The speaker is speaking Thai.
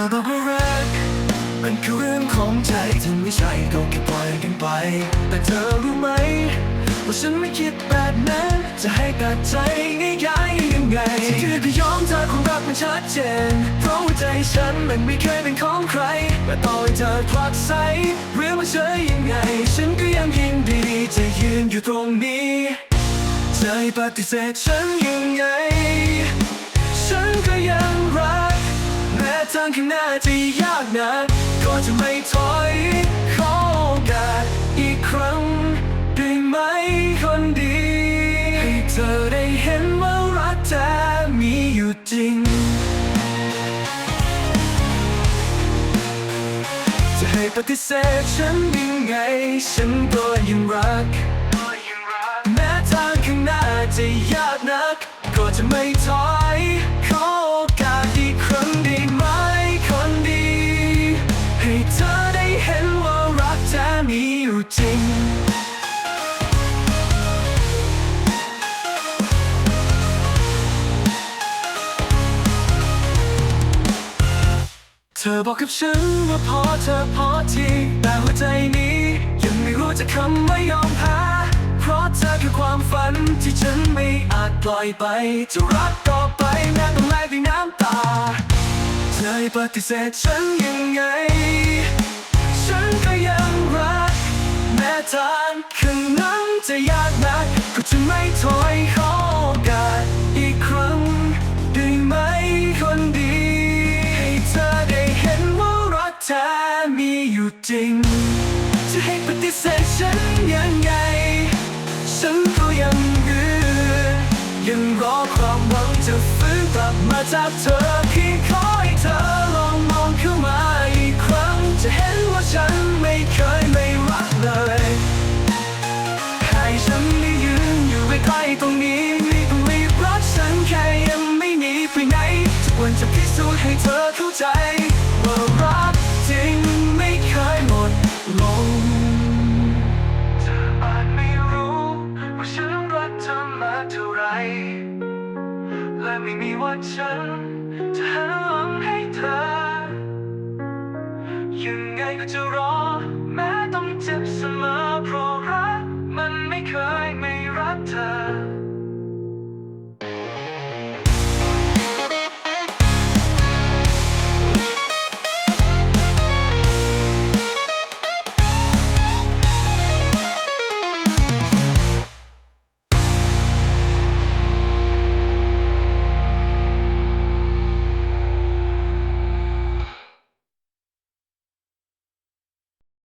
อบอกว่ารัก มันคือเรื่องของใจถ้าไม่ใช่ก็แค่ปล่อยกันไป แต่เธอรู้ไหมว่าฉันไม่คิดแบบนั้นจะให้ตัดใจง่ายๆยังไงที่คือจะยอมเธอคงรักมันชัดเจน เพราะว่าใจฉันมันไม่เคยเป็นของใคร แต่ต่อให้เธอผลักไสหรือว่าเฉยยังไง ฉันก็ยังยินดีจะยืนอยู่ตรงนี้ ใจปฏิเสธฉันยังไง ข้างหน้าจะยากนักก็จะไม่ถอยขอโอกาสอีกครั้งได้ไหมคนดี ให้เธอได้เห็นว่ารักแท้มีอยู่จริง จะให้ปฏิเสธฉันยังไง ฉันก็ยังรัก แม้ทางข้างหน้าจะยากนัก ก็จะไม่ถอ จริง เธอบอกกับฉันว่าพอเธอพอทีแต่หัวใจนี้ ยังไม่รู้จะคำว่ายอมแพ้เพราะเธอคือความฝันที่ฉันไม่อาจปล่อยไป จะรักต่อไปแม้ต้องแลกด้วยน้ำตา เธอปฏิเสธฉันยังไง จะยากนักก็จะไม่ถอยขอโอกาสอีกครั้งได้ไหมคนดี ให้เธอได้เห็นว่ารักแท้มีอยู่จริง จะให้ปฏิเสธฉันยังไง ฉันก็ยังยืนยังรอความหวังจะฟื้นกลับมาจากเธอเพียงขอให้เธอลองมองเข้ามาอีกครั้งจะเห็นว่าฉัน ตรงนี้ไม่ต้องรีบรักฉันแค่ยังไม่หนีไปไหนทุกวันจะพิสูจน์ให้เธอเข้าใจ ว่ารักจริงไม่เคยหมดลงเธออาจไม่รู้ว่าฉันรักเธอมาเท่าไร และไม่มีวันฉัน